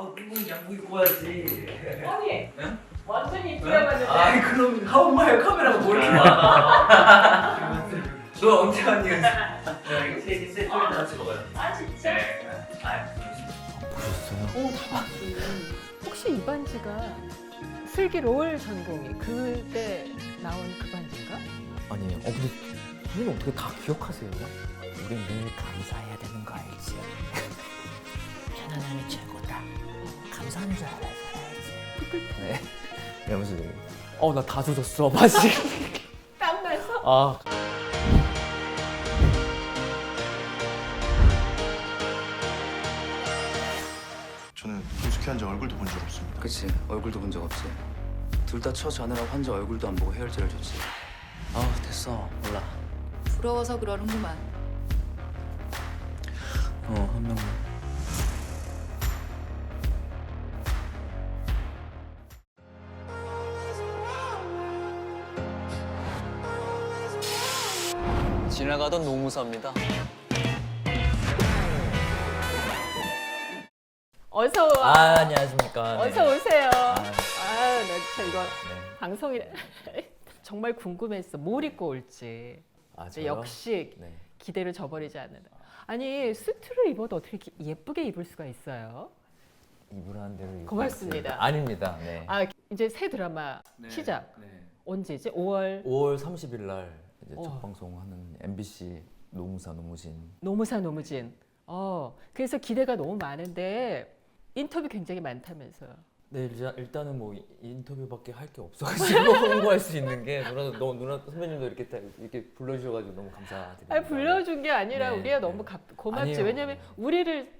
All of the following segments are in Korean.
아, 그럼 양복 입고 와야지. 아니 응? 완전히 응? 이쁘게 아이 봤는데 그럼 하우마야 카메라가 뭐 이렇게 많아? 너 언제 왔니? 야 이거 세 세트 같이 먹어요. 아 진짜? 네. 아, 보셨어요? 오 다 봤어 혹시 이 반지가 슬기 롤 전공이 그때 나온 그 반지인가? 아니에요. 어 근데 선생님 어떻게 다 기억하세요? 우린 늘 감사해야 되는 거 알지? 편안함이 최고다. 감사한 줄 알아야. 네. 이러면서 어나 다 젖었어 맛이. 땀나서? 아 저는 김숙희 환자 얼굴도 본 적 없습니다. 그치 얼굴도 본 적 없지 둘 다 처 자느라 환자 얼굴도 안 보고 해열제를 줬지 아 됐어 몰라 부러워서 그러는구만. 어한 명만 지나가던 노무사입니다 어서 와 아, 안녕하십니까. 네. 어서 오세요 아, 아나 진짜 이거 네. 방송이래 정말 궁금했어 뭘 입고 올지 아 저요? 역시 네. 기대를 저버리지 않는 아니 수트를 입어도 어떻게 이렇게 예쁘게 입을 수가 있어요? 이불한 대로 입고 고맙습니다. 있습니다. 아닙니다. 네. 아 이제 새 드라마 시작 언제지? 5월 5월 30일 날 이제 어. 첫 방송하는 MBC 노무사 노무진 노무사 노무진. 어 그래서 기대가 너무 많은데 인터뷰 굉장히 많다면서요. 네 일단, 일단은 뭐 이- 인터뷰밖에 할 게 없어가지고 홍보할 수 있는 게 누나 너 누나 선배님도 이렇게 딱 이렇게 불러주셔가지고 너무 감사드립니다. 아 불러준 게 아니라 네, 우리가 네. 너무 가- 고맙지. 아니에요. 왜냐면 우리를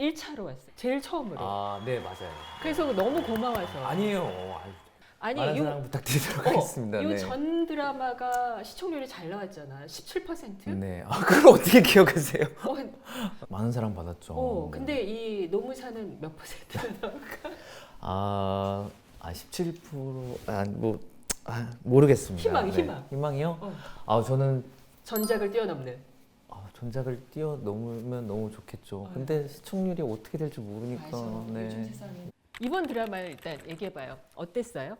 1차로 왔어요. 제일 처음으로. 아네 맞아요. 그래서 너무 고마워서. 아니에요. 아유, 아니 많은 요, 사랑 부탁드리도록 어, 하겠습니다. 네. 요전 드라마가 시청률이 잘 나왔잖아. 17%? 네. 아 그걸 어떻게 기억하세요? 어, 많은 사랑 받았죠. 어, 근데 이 노무사는 몇 퍼센트 나올까? 아, 아 17%, 아, 뭐, 아, 모르겠습니다. 희망, 네. 희망. 희망이요? 어. 아, 저는 전작을 뛰어넘는. 아, 전작을 뛰어넘으면 너무 좋겠죠. 아, 근데 시청률이 어떻게 될지 모르니까. 요즘 네. 이번 드라마를 일단 얘기해봐요. 어땠어요?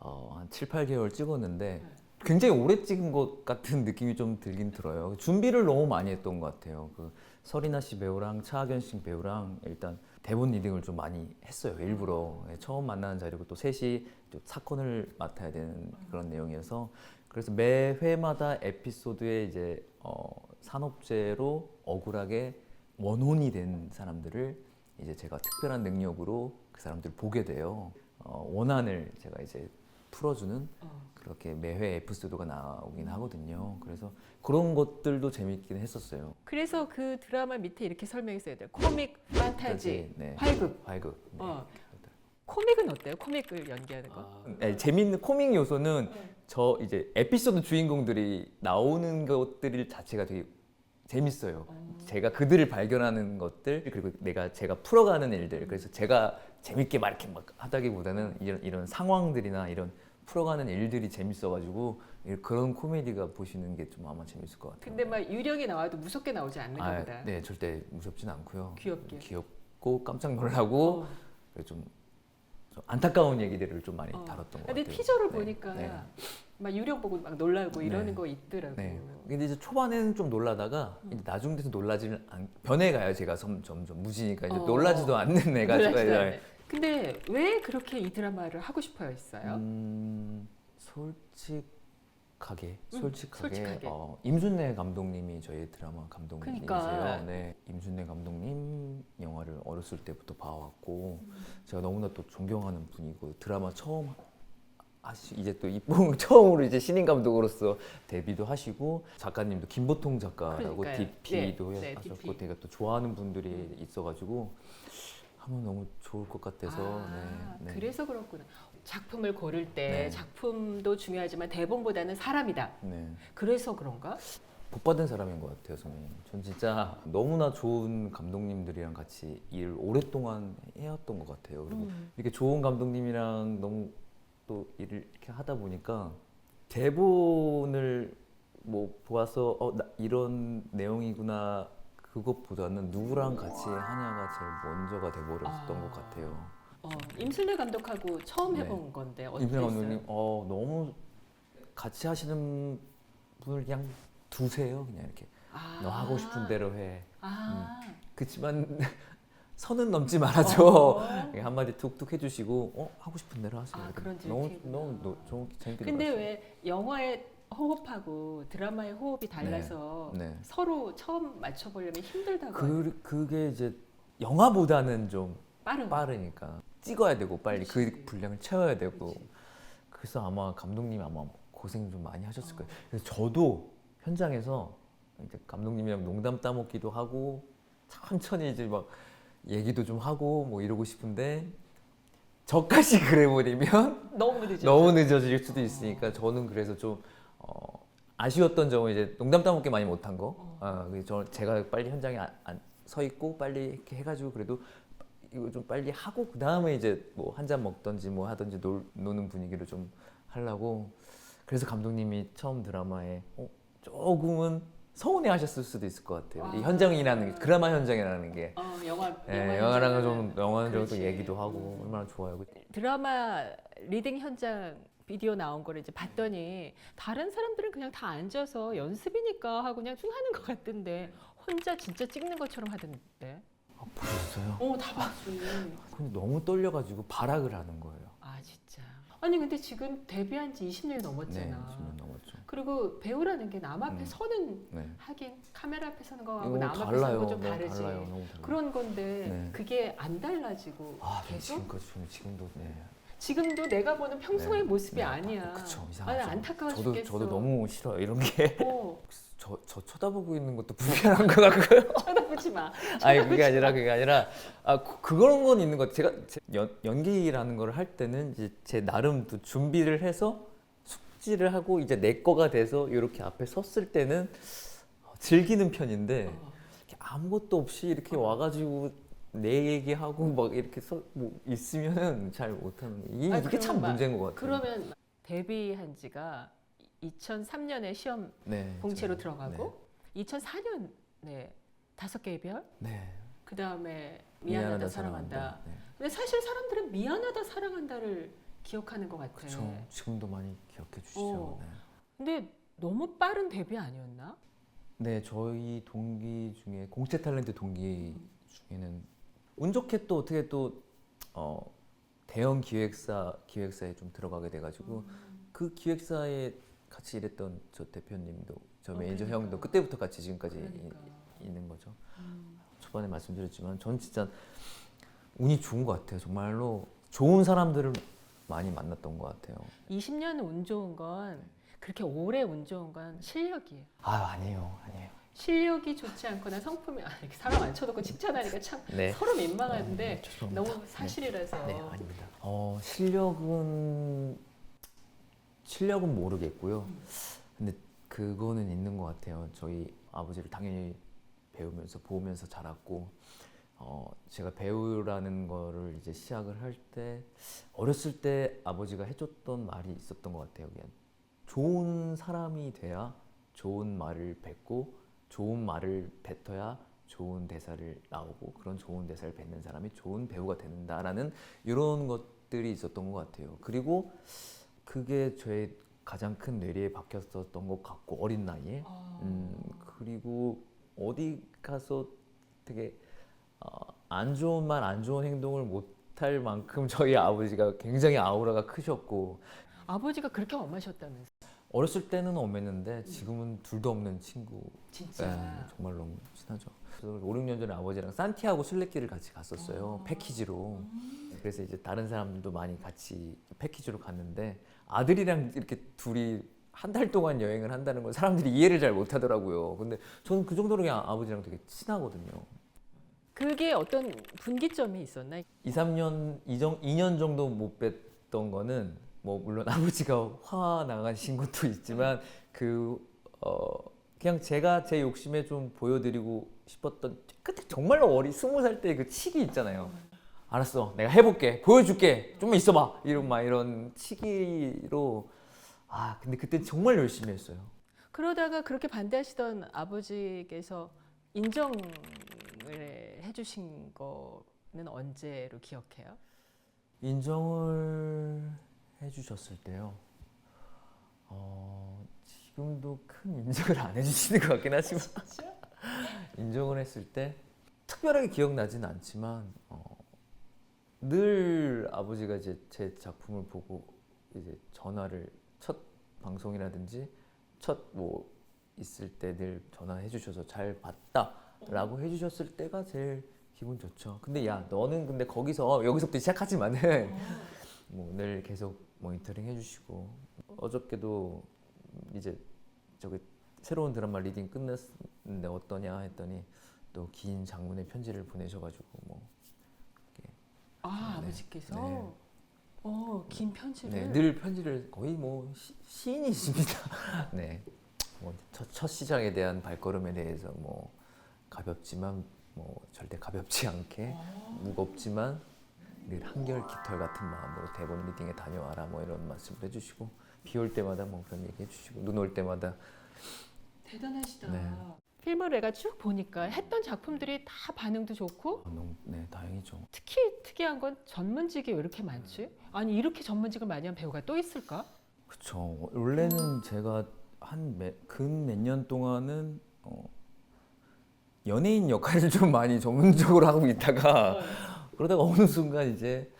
어, 한 7, 8개월 찍었는데 굉장히 오래 찍은 것 같은 느낌이 좀 들긴 들어요. 준비를 너무 많이 했던 것 같아요. 그 설이나 씨 배우랑 차하견 씨 배우랑 일단 대본 리딩을 좀 많이 했어요. 일부러 예, 처음 만나는 자리고 또 셋이 또 사건을 맡아야 되는 그런 내용이어서 그래서 매 회마다 에피소드에 이제 어, 산업재로 억울하게 원혼이 된 사람들을 이제 제가 특별한 능력으로 그 사람들을 보게 돼요. 어, 원한을 제가 이제 풀어주는 어. 그렇게 매회 에피소드가 나오긴 하거든요. 그래서 그런 것들도 재밌긴 했었어요. 그래서 그 드라마 밑에 이렇게 설명했어야 돼요. 코믹, 판타지, 네. 활극. 활극. 네. 어. 코믹은 어때요? 코믹을 연기하는 거? 네, 재밌는 코믹 요소는 네. 저 이제 에피소드 주인공들이 나오는 것들 자체가 되게 재밌어요. 제가 그들을 발견하는 것들 그리고 내가 제가 풀어가는 일들 그래서 제가 재밌게 막 이렇게 막 하다기보다는 이런 이런 상황들이나 이런 풀어가는 일들이 재밌어가지고 이- 그런 코미디가 보시는 게 좀 아마 재밌을 것 같아요. 근데 막 유령이 나와도 무섭게 나오지 않는 아, 거보다 네, 절대 무섭진 않고요. 귀엽게. 귀엽고 깜짝 놀라고 어. 좀, 좀 안타까운 얘기들을 좀 많이 어. 다뤘던 것 근데 같아요. 티저를 네, 보니까 네. 막 유령 보고 막 놀라고 이러는 네. 거 있더라고. 네. 근데 이제 초반에는 좀 놀라다가 음. 나중 돼서 놀라지는 않, 변해가요. 제가 점- 점점 무지니까 이제 어. 놀라지도 않는 애가. 않네. 근데 왜 그렇게 이 드라마를 하고 싶어 했어요? 음, 솔직하게 음, 솔직하게, 솔직하게. 어, 임순례 감독님이 저희 드라마 감독님이세요. 그러니까. 네, 임순례 감독님 영화를 어렸을 때부터 봐왔고 음. 제가 너무나 또 존경하는 분이고 드라마 처음 하시 이제 또 이쁜 처음으로 이제 신인 감독으로서 데뷔도 하시고 작가님도 김보통 작가라고 그러니까요. DP도 네, 네, 하셨고 DP. 되게 또 좋아하는 분들이 있어가지고 하면 너무 좋을 것 같아서 아, 네, 네. 그래서 그렇구나. 작품을 고를 때 네. 작품도 중요하지만 대본보다는 사람이다. 네. 그래서 그런가? 복 받은 사람인 것 같아요, 저는. 전 진짜 너무나 좋은 감독님들이랑 같이 일을 오랫동안 해왔던 것 같아요. 그리고 음. 이렇게 좋은 감독님이랑 너무 또 일을 이렇게 하다 보니까 대본을 뭐 보아서 어, 나 이런 내용이구나 그것보다는 누구랑 같이 하냐가 제일 먼저가 돼버렸던 아. 것 같아요. 어, 임순례 감독하고 처음 네. 해본 건데 어땠어요? 감독님, 어 너무 같이 하시는 분을 그냥 두세요, 그냥 이렇게. 아. 너 하고 싶은 대로 해. 아. 그렇지만 선은 넘지 말아줘. 어. 그냥 한마디 툭툭 해주시고, 어 하고 싶은 대로 하세요. 아. 그런 너무. 너무 너, 좋은 재밌게 근데 놀았어요. 왜 영화의 호흡하고 드라마의 호흡이 달라서 네. 서로 처음 맞춰보려면 힘들다고 그 그게 이제 영화보다는 좀 빠른 빠르니까 찍어야 되고 빨리 그 그치. 분량을 채워야 되고 그치. 그래서 아마 감독님이 아마 고생 좀 많이 하셨을 어. 거예요. 그래서 저도 현장에서 이제 감독님이랑 농담 따먹기도 하고 천천히 이제 막 얘기도 좀 하고 뭐 이러고 싶은데 저까지 그래 버리면 너무 늦어질 수도 있으니까 저는 그래서 좀 어, 아쉬웠던 점은 이제 농담 따먹기 많이 못한 거. 어. 아, 저 제가 빨리 현장에 안, 안, 서 있고 빨리 이렇게 해가지고 그래도 이거 좀 빨리 하고 그 다음에 이제 뭐 한 잔 먹던지 뭐 하던지 놀, 노는 분위기로 좀 하려고. 그래서 감독님이 처음 드라마에 어, 조금은 서운해 하셨을 수도 있을 것 같아요. 이 아. 현장이라는 게 드라마 현장이라는 게. 어, 영화 예, 영화 영화랑은 좀 영화적으로 그렇지. 얘기도 하고 얼마나 좋아요. 드라마 리딩 현장 비디오 나온 거를 이제 봤더니 다른 사람들은 그냥 다 앉아서 연습이니까 하고 그냥 쭉 하는 것 같던데 혼자 진짜 찍는 것처럼 하던데. 아, 보셨어요? 어, 다. 근데 너무 떨려가지고 발악을 하는 거예요. 아 진짜. 아니 근데 지금 데뷔한 지 20년이 네, 넘었잖아. 10년 넘었죠. 그리고 배우라는 게 남 앞에 음. 서는 네. 하긴 카메라 앞에 서는 거하고 이거 남 앞에 서는 달라요. 건 좀 너무 다르지. 달라요. 너무 달라요. 그런 건데 네. 그게 안 달라지고 아, 저 계속 지금까지 저는 지금도 네. 지금도 내가 보는 평소의 네. 모습이 네. 아니야. 그쵸, 이상하죠. 안타까워 저도 죽겠어. 저도 너무 싫어요. 이런 게. 어, 저, 저 쳐다보고 있는 것도 불편한 것 같고요. 쳐다보지 마. 아니 그게 아니라 그게 아니라 아 그, 그런 건 있는 것 같아요. 제가 제 연, 연기라는 걸 할 때는 이제 제 나름 또 준비를 해서 숙지를 하고 이제 내 거가 돼서 이렇게 앞에 섰을 때는 어, 즐기는 편인데 어. 아무것도 없이 이렇게 와가지고 내 얘기하고 막 이렇게 서, 뭐 있으면은 잘 못하는 게 이게, 아, 이게 참 막- 문제인 것 같아요. 그러면 데뷔한 지가 2003년에 시험 네, 봉채로 저- 들어가고 2004년에 다섯 개의 별, 네, 네. 그 다음에 미안하다, 사랑한다. 네. 근데 사실 사람들은 미안하다 사랑한다를 기억하는 것 같아. 그렇죠. 지금도 많이 기억해 주시죠. 어. 네. 근데 너무 빠른 데뷔 아니었나? 네, 저희 동기 중에 공채 탤런트 동기 중에는 운 좋게 또 어떻게 또 어, 대형 기획사 기획사에 좀 들어가게 돼가지고 그 기획사에 같이 일했던 저 대표님도 저 어, 매니저 그러니까. 형도 그때부터 같이 지금까지 그러니까. 이- 있는 거죠. 음. 초반에 말씀드렸지만 전 진짜 운이 좋은 것 같아요. 정말로 좋은 사람들을 많이 만났던 것 같아요. 20년 운 좋은 건 그렇게 오래 운 좋은 건 실력이에요. 아 아니에요, 아니에요. 실력이 좋지 않거나 성품이 아, 이렇게 사람 앉혀놓고 칭찬하니까 참 네. 서로 민망한데 네, 죄송합니다. 너무 사실이라서. 네, 아닙니다. 어, 실력은 실력은 모르겠고요. 근데 그거는 있는 것 같아요. 저희 아버지를 당연히 배우면서 보면서 자랐고 어, 제가 배우라는 거를 이제 시작을 할 때 어렸을 때 아버지가 해줬던 말이 있었던 것 같아요. 그냥 좋은 사람이 돼야 좋은 말을 뱉고 좋은 말을 뱉어야 좋은 대사를 나오고 그런 좋은 대사를 뱉는 사람이 좋은 배우가 된다라는 이런 것들이 있었던 것 같아요. 그리고 그게 저의 가장 큰 뇌리에 박혔었던 것 같고 어린 나이에 아. 음, 그리고 어디 가서 되게 어, 안 좋은 말, 안 좋은 행동을 못할 만큼 저희 아버지가 굉장히 아우라가 크셨고 아버지가 그렇게 엄하셨다면서 어렸을 때는 엄했는데 지금은 둘도 없는 친구. 진짜. 네, 정말 너무 친하죠. 그래서 5, 6년 전에 아버지랑 산티아고 순례길을 같이 갔었어요. 패키지로. 그래서 이제 다른 사람들도 많이 같이 패키지로 갔는데 아들이랑 이렇게 둘이 한 달 동안 여행을 한다는 건 사람들이 이해를 잘 못 하더라고요. 근데 저는 그 정도로 그냥 아버지랑 되게 친하거든요. 그게 어떤 분기점이 있었나? 2, 3년, 2년, 2년 정도 못 뵀던 거는 뭐 물론 아버지가 화 나가신 것도 있지만 그 어, 그냥 제가 제 욕심에 좀 보여드리고 싶었던 그때 정말로 어리 스무 살 때 그 치기 있잖아요. 알았어, 내가 해볼게, 보여줄게, 좀만 있어봐 이런 막 이런 치기로 아 근데 그때 정말 열심히 했어요. 그러다가 그렇게 반대하시던 아버지께서 인정을 해주신 거는 언제로 기억해요? 인정을 해주셨을 때요. 어, 지금도 큰 인정을 안 해주시는 것 같긴 하지만 인정을 했을 때 특별하게 기억나지는 않지만 어, 늘 아버지가 이제 제 작품을 보고 이제 전화를 첫 방송이라든지 첫 뭐 있을 때 늘 전화해 주셔서 잘 봤다라고 해 주셨을 때가 제일 기분 좋죠. 근데 야 너는 근데 거기서 여기서부터 시작하지만은 뭐 늘 계속 모니터링 해주시고 어저께도 이제 저기 새로운 드라마 리딩 끝났는데 어떠냐 했더니 또 긴 장문의 편지를 보내셔가지고 뭐아 네. 아버지께서 네. 어긴 편지를 네, 늘 편지를 거의 뭐 시, 시인이십니다. 네, 뭐첫 첫 시장에 대한 발걸음에 대해서 뭐 가볍지만 뭐 절대 가볍지 않게 무겁지만 늘 한결 깃털 같은 마음으로 대본 리딩에 다녀와라 뭐 이런 말씀을 해주시고 비 올 때마다 뭐 그런 얘기 해주시고 눈 올 때마다 대단하시다. 네. 필м을 내가 쭉 보니까 했던 작품들이 다 반응도 좋고 어, 너무 네 다행이죠. 특히 특이한 건 전문직이 왜 이렇게 많지? 아니 이렇게 전문직을 많이 한 배우가 또 있을까? 그쵸. 원래는 제가 한근몇 년 동안은 어, 연예인 역할을 좀 많이 전문적으로 하고 있다가 그러다가 어느 순간 이제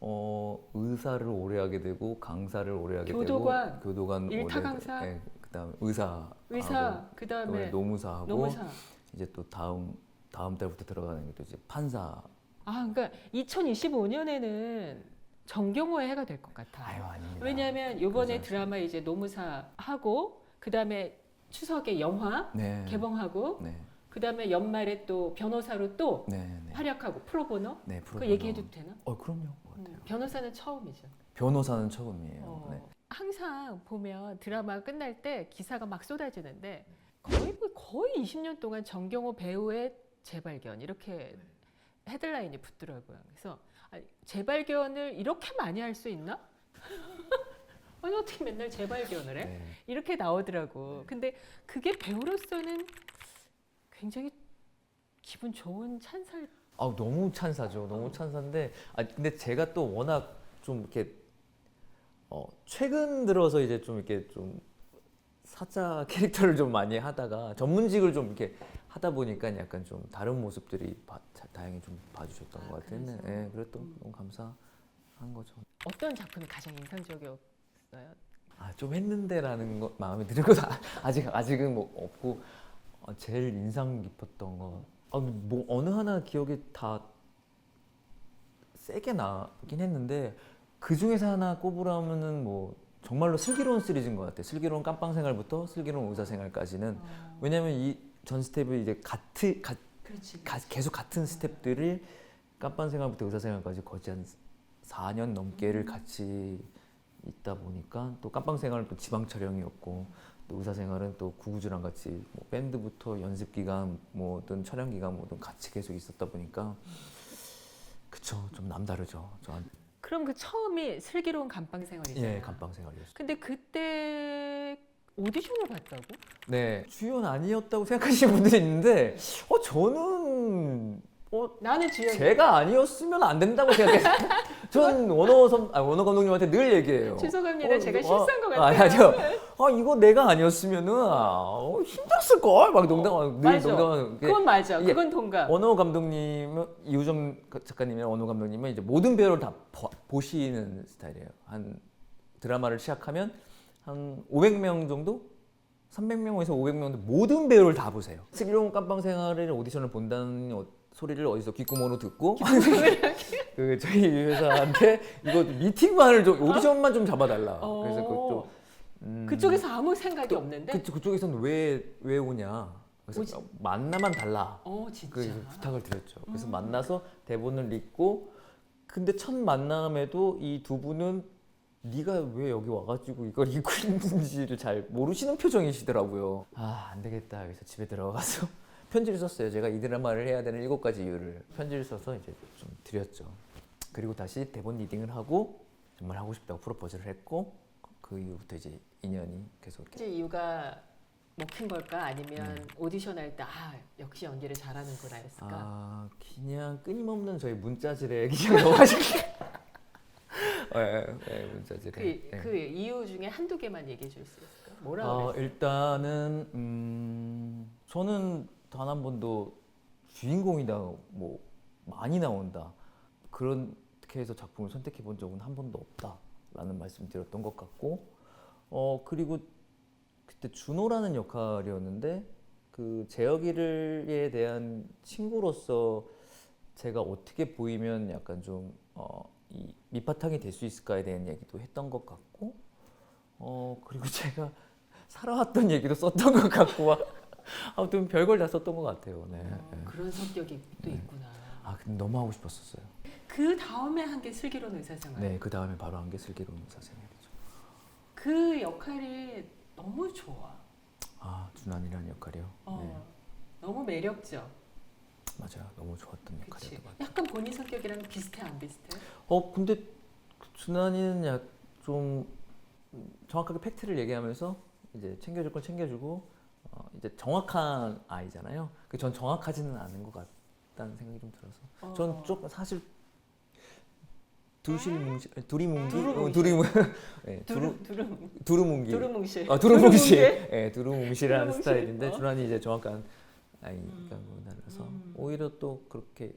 어, 의사를 오래 하게 되고 강사를 오래 하게 교도관, 되고 교도관 일타 강사. 네, 그다음 의사 의사 그 그다음에 다음에 노무사하고 노무사. 이제 또 다음 다음 달부터 들어가는 게 또 이제 판사. 아 그러니까 2025년에는 정경호의 해가 될 것 같아. 아유. 왜냐하면 이번에 드라마 이제 노무사 하고 그 다음에 추석에 영화 네. 개봉하고 네. 그 다음에 연말에 또 변호사로 또 네. 네. 활약하고 프로보노 네. 그 프로보노. 얘기해도 되나? 어 그럼요. 음, 변호사는 처음이죠. 변호사는 처음이에요. 어. 네. 항상 보면 드라마 끝날 때 기사가 막 쏟아지는데 거의 뭐 거의 20년 동안 정경호 배우의 재발견 이렇게 헤드라인이 붙더라고요. 그래서 아니, 재발견을 이렇게 많이 할 수 있나? 아니 어떻게 맨날 재발견을 해? 네. 이렇게 나오더라고. 근데 그게 배우로서는 굉장히 기분 좋은 찬사일 아 너무 찬사죠. 너무 찬사인데 아 근데 제가 또 워낙 좀 이렇게 어 최근 들어서 이제 좀 이렇게 좀 사자 캐릭터를 좀 많이 하다가 전문직을 좀 이렇게 하다 보니까 약간 좀 다른 모습들이 봐- 자- 다행히 좀 봐주셨던 아, 것 같아요. 네, 그래서? 네, 그랬던 음. 너무 감사한 거죠. 어떤 작품이 가장 인상적이었어요? 아 좀 했는데라는 거 마음에 드는 건 아- 아직 아직은 뭐 없고 어, 제일 인상 깊었던 거. 아, 뭐 어느 하나 기억이 다 세게 나긴 했는데 그 중에서 하나 꼽으라면은 뭐 정말로 슬기로운 시리즈인 것 같아요. 슬기로운 깜빵 생활부터 슬기로운 의사 생활까지는 왜냐면 이 전 스텝이 이제 같은 가, 그렇지. 가- 계속 같은 스텝들을 깜빵 생활부터 의사 생활까지 거의 한 4년 넘게를 같이 있다 보니까 또 깜빵 생활은 또 지방 촬영이었고 또 의사 생활은 또 구구주랑 같이 뭐 밴드부터 연습 기간 뭐든 촬영 기간 뭐든 같이 계속 있었다 보니까 그쵸 좀 남다르죠 저한 그럼 그 처음이 슬기로운 감방 생활이잖아요. 예 감빵 생활이었어요. 근데 그때 오디션을 봤다고? 네 주연 아니었다고 생각하시는 분들이 있는데 어 저는 어 나는 주연. 제가 아니었으면 안 된다고 생각해요. 전 원호 선, 아, 원호 감독님한테 늘 얘기해요. 죄송합니다. 어, 제가 이거, 실수한 것 아, 같아요. 아니요. 아 이거 내가 아니었으면은 아, 어, 힘들었을 걸. 막 농담, 늘 맞아. 농담. 그건 맞아. 이게 그건 동감. 원호 감독님은 이우정 작가님이랑 원호 감독님은 이제 모든 배우를 다 보, 보시는 스타일이에요. 한 드라마를 시작하면 한 500명 정도, 300명에서 500명 모든 배우를 다 보세요. 슬기로운 깜빵 생활을 오디션을 본다는 어- 소리를 어디서 귓구멍으로 듣고 그 저희 회사한테 이거 미팅만을 좀 오디션만 좀 잡아달라. 그래서 그좀 음, 그쪽에서 아무 생각이 또 없는데. 그, 그쪽에서는 왜 왜 오냐? 그래서 오지. 만나만 달라. 어 진짜. 그 이제 부탁을 드렸죠. 그래서 음. 만나서 대본을 읽고 근데 첫 만남에도 이 두 분은 네가 왜 여기 와가지고 이걸 읽고 있는지를 잘 모르시는 표정이시더라고요. 아 안 되겠다. 그래서 집에 들어가서 편지를 썼어요. 제가 이 드라마를 해야 되는 일곱 가지 이유를 편지를 써서 이제 좀 드렸죠. 그리고 다시 대본 리딩을 하고 정말 하고 싶다고 프로포즈를 했고 그 이후부터 이제 인연이 계속 이렇게 이유가 먹힌 걸까 아니면 오디션 할 때 아 역시 연기를 잘하는구나 했을까? 아 그냥 끊임없는 저희 문자질에 그냥 넘어가시게. 예, 예, 문자질에. 그, 예. 그 이유 중에 한두 개만 얘기해 줄 수 있을까? 뭐라고 어? 일단은 음, 저는 단 한 번도 주인공이다 뭐 많이 나온다. 그렇게 해서 작품을 선택해 본 적은 한 번도 없다라는 말씀 드렸던 것 같고 어 그리고 그때 준호라는 역할이었는데 그 재혁이를에 대한 친구로서 제가 어떻게 보이면 약간 좀 어, 이 밑바탕이 될 수 있을까에 대한 얘기도 했던 것 같고 어 그리고 제가 살아왔던 얘기도 썼던 것 같고 막 아무튼 별걸 다 썼던 것 같아요. 네. 어, 네. 그런 성격이 또 있구나. 아 근데 너무 하고 싶었었어요. 그 다음에 한 게 슬기로운 의사생활. 네, 그 다음에 바로 한 게 슬기로운 의사생활이죠. 그 역할이 너무 좋아. 아 준환이라는 역할이요. 어, 네, 너무 매력적. 맞아요. 너무 좋았던 그치? 역할이었던 것 같아요. 약간 본인 성격이랑 비슷해 안 비슷해? 어 근데 그 준환이는 약 좀 정확하게 팩트를 얘기하면서 이제 챙겨줄 건 챙겨주고 어, 이제 정확한 아이잖아요. 그전 정확하지는 않은 것 같다는 생각이 좀 들어서. 어. 전 조금 사실 두실뭉실 둘이 뭉기 두루뭉실. 어, 둘이 뭉 네, 두루 두루 두루뭉기 두루뭉실. 아 두루뭉실 두루뭉실? 예 두루뭉실한 두루뭉실. 스타일인데 어. 준환이 이제 정확한 아이가 뭐 달라서 음. 오히려 또 그렇게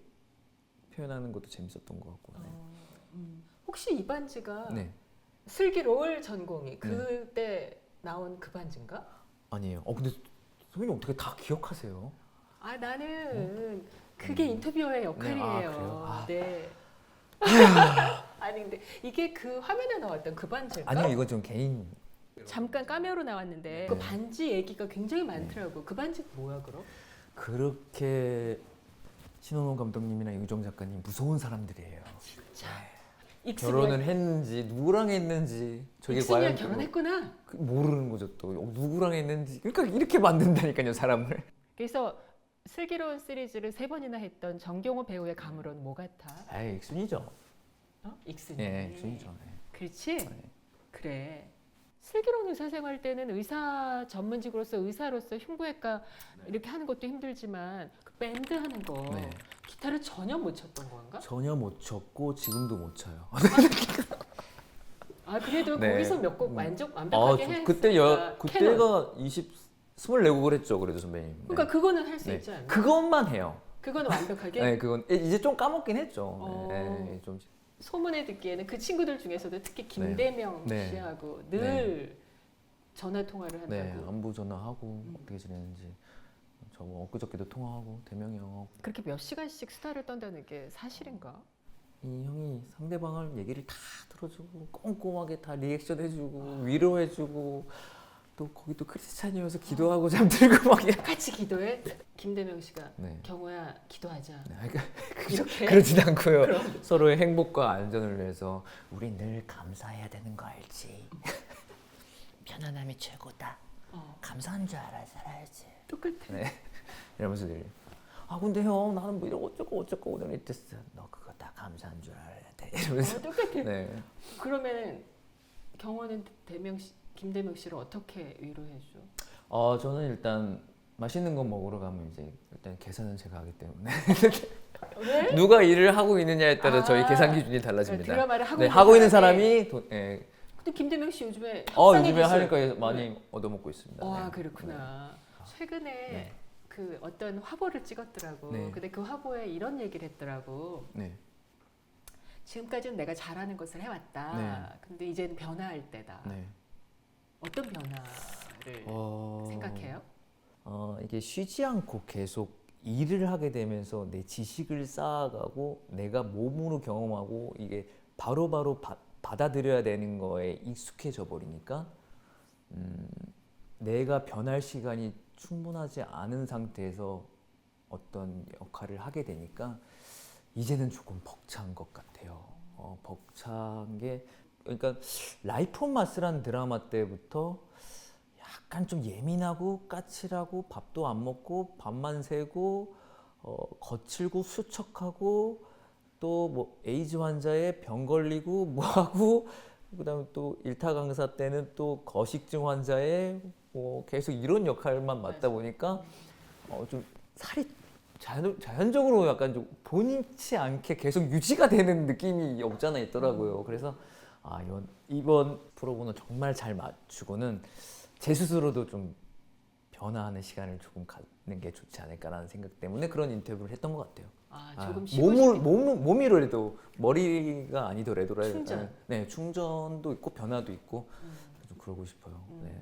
표현하는 것도 재밌었던 것 같고 네. 어, 음. 혹시 이 반지가 네 슬기로울 전공이 그때 나온 그 반지인가? 아니에요 어 근데 선배님 어떻게 다 기억하세요 아 나는 그게 음. 인터뷰어의 역할이에요. 네, 아, 그래요? 아. 네. 아니 근데 이게 그 화면에 나왔던 그 반지인가? 아니요 이건 좀 개인 잠깐 까메오로 나왔는데 네. 그 반지 얘기가 굉장히 많더라고. 그 반지 뭐야 그럼? 그렇게 신원호 감독님이나 유정 작가님 무서운 사람들이에요 자, 네. 결혼을 했는지 누구랑 했는지 저게 과연 결혼했구나. 그 모르는 거죠 또 어, 누구랑 했는지 그러니까 이렇게 만든다니까요 사람을 그래서 슬기로운 시리즈를 세 번이나 했던 정경호 배우의 감으로는 뭐 같아? 아이 익순이죠 어? 익순이. 예 익순이죠 네. 그렇지? 네. 그래. 슬기로운 의사생활 때는 의사 전문직으로서 의사로서 흉부외과 이렇게 하는 것도 힘들지만 그 밴드 하는 거 네. 기타를 전혀 못 쳤던 건가? 전혀 못 쳤고 지금도 못 쳐요 아 그래도 네. 거기서 몇곡 음. 만족 아, 완벽하게 저 했으니까 그때 여 캐논. 그때가 20 24곡을 했죠 그래도 선배님 네. 그러니까 그거는 할 수 네. 있지 않나? 그것만 해요 그거는 완벽하게 네 그건 이제 좀 까먹긴 했죠 어. 네, 네, 좀 소문에 듣기에는 그 친구들 중에서도 특히 김대명 네. 씨하고 늘 전화 통화를 한다고. 네, 안부 전화하고 음. 어떻게 지내는지 저뭐 엊그저께도 통화하고 대명이 형하고 그렇게 몇 시간씩 수다를 떤다는 게 사실인가? 이 형이 상대방을 얘기를 다 들어주고 꼼꼼하게 다 리액션 해주고 위로해주고 또 거기 또 크리스찬이어서 기도하고 잠들고 막 이래. 같이 기도해. 김대명 씨가 네. 경호야 기도하자. 네, 그러니까 이렇게. 그러진 않고요. 서로의 행복과 안전을 위해서 우리 늘 감사해야 되는 거 알지? 편안함이 최고다. 어, 감사한 줄 알아 살아야지. 똑같아. 네. 이러면서 늘. 아 근데 형 나는 뭐 이러고 어쩌고 어쩌고 오늘 이랬어. 너 그거 다 감사한 줄 알아야 돼. 이러면서. 어, 똑같아. 네. 그러면 경호는 대명 씨, 김대명 씨를 어떻게 위로해 줘? 어 저는 일단 맛있는 거 먹으러 가면 이제 일단 계산은 제가 하기 때문에 왜? 누가 일을 하고 있느냐에 따라 저희 아, 계산 기준이 달라집니다. 드라마를 하고, 네, 있는 하고 있는 사람이- 사람이 돈, 예. 근데 김대명 씨 요즘에 어 요즘에. 하니까 많이 얻어먹고 있습니다. 와 네. 그렇구나. 최근에 네. 그 어떤 화보를 찍었더라고. 네. 근데 그 화보에 이런 얘기를 했더라고. 네. 지금까지는 내가 잘하는 것을 해왔다. 네. 근데 이제는 변화할 때다. 네. 어떤 변화를 어... 생각해요? 어, 이게 쉬지 않고 계속 일을 하게 되면서 내 지식을 쌓아가고 내가 몸으로 경험하고 이게 바로바로 바, 받아들여야 되는 거에 익숙해져 버리니까 음, 내가 변할 시간이 충분하지 않은 상태에서 어떤 역할을 하게 되니까 이제는 조금 벅찬 것 같아요. 어, 벅찬 게 그러니까 라이프 온 마스라는 드라마 때부터 약간 좀 예민하고 까칠하고 밥도 안 먹고 밥만 세고 어, 거칠고 수척하고 또 뭐 에이즈 환자에 병 걸리고 뭐 하고 그다음에 또 일타 강사 때는 또 거식증 환자에 뭐 계속 이런 역할만 맡다 보니까 어, 좀 살이 자연, 자연적으로 약간 좀 본인치 않게 계속 유지가 되는 느낌이 없잖아 있더라고요. 그래서 아 이번 이번 프로보는 정말 잘 맞추고는 제 스스로도 좀 변화하는 시간을 조금 갖는 게 좋지 않을까라는 생각 때문에 그런 인터뷰를 했던 것 같아요. 아, 아, 조금 쉬고 몸을 싶몸 몸이라도 머리가 아니더라도 충전. 네 충전도 있고 변화도 있고 음. 좀 그러고 싶어요. 네.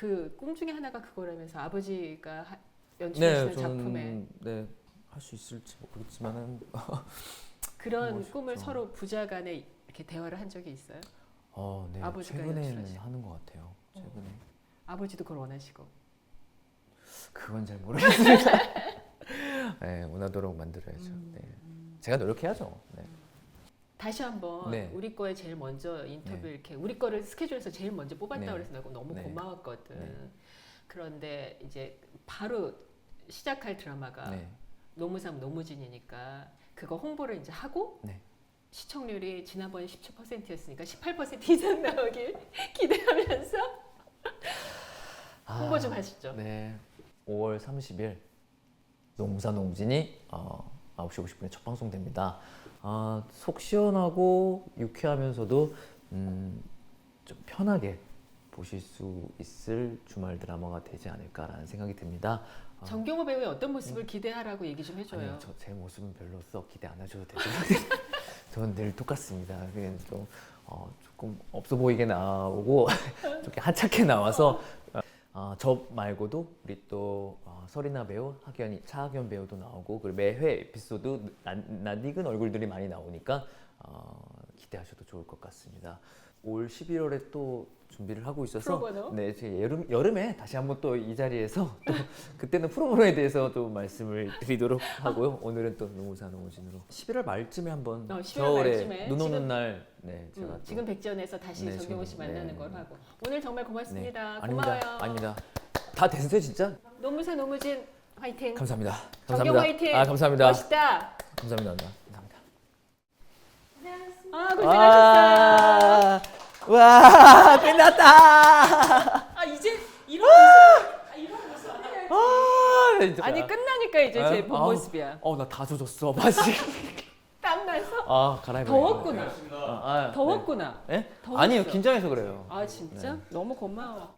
그 꿈 중에 하나가 그거라면서 아버지가 하- 네, 연출하시는 저는 작품에 네, 할 수 있을지 모르겠지만은 그런 멋있죠. 꿈을 서로 부자간에 이렇게 대화를 한 적이 있어요? 어, 네, 아버지가 최근에는. 하는 것 같아요. 최근에 아버지도 그걸 원하시고. 그건 잘 모르겠습니다. 네, 원하도록 만들어야죠. 음. 네. 제가 노력해야죠. 네. 다시 한번 네. 우리 거에 제일 먼저 인터뷰 네. 이렇게 우리 거를 스케줄에서 제일 먼저 뽑았다 네. 그래서 내가 너무 네. 고마웠거든. 네. 그런데 이제 바로 시작할 드라마가 네. 노무삼 노무진이니까 그거 홍보를 이제 하고 네. 시청률이 지난번에 17%였으니까 18% 이상 나오길 기대하면서 홍보 좀 하시죠. 네. 5월 30일 농사 농진이 어, 9시 50분에 첫 방송됩니다. 아, 속 시원하고 유쾌하면서도 음, 좀 편하게 보실 수 있을 주말 드라마가 되지 않을까라는 생각이 듭니다. 아, 정경호 배우의 어떤 모습을 기대하라고 얘기 좀 해줘요. 아니요, 저 제 모습은 별로 썩 기대 안 하셔도 되죠. 저는 늘 똑같습니다. 그냥 좀 어, 조금 없어 보이게 나오고 좀 한착해 나와서 어, 저 말고도 우리 또 어, 설이나 배우, 학연이, 차학연 배우도 나오고 그리고 매회 에피소드 낯- 낯익은 얼굴들이 많이 나오니까 어, 기대하셔도 좋을 것 같습니다. 올 11월에 또 준비를 하고 있어서 프로보노? 네, 제 여름 여름에 다시 한번 또 이 자리에서 또 그때는 프로그램에 대해서 또 말씀을 드리도록 하고요. 오늘은 또 노무사 노무진으로 11월 말쯤에 한번 어, 11월 겨울에 말쯤에. 눈 오는 지금- 날 네, 제가 음, 또- 지금 백전에서 다시 네, 정경호 지금, 씨 만나는 네. 걸 하고 오늘 정말 고맙습니다. 네, 고마워요. 아닙니다. 아닙니다. 다 됐어요, 진짜? 노무사 노무진 화이팅. 감사합니다. 정경호 감사합니다. 화이팅. 아, 감사합니다. 멋있다. 감사합니다. 아, 고생하셨어요. 와, 끝났다. 아, 이제 이런 모습. 아, 이런 모습. 아, 진짜. 아니 끝나니까 이제 제본 아, 모습이야. 어, 나다 조졌어. 맛이. 땀 나서 아, 갈아입어. 더웠구나. 아, 아, 네. 더웠구나. 예? 더웠어. 아니요, 긴장해서 그래요. 아 진짜 네. 너무 고마워.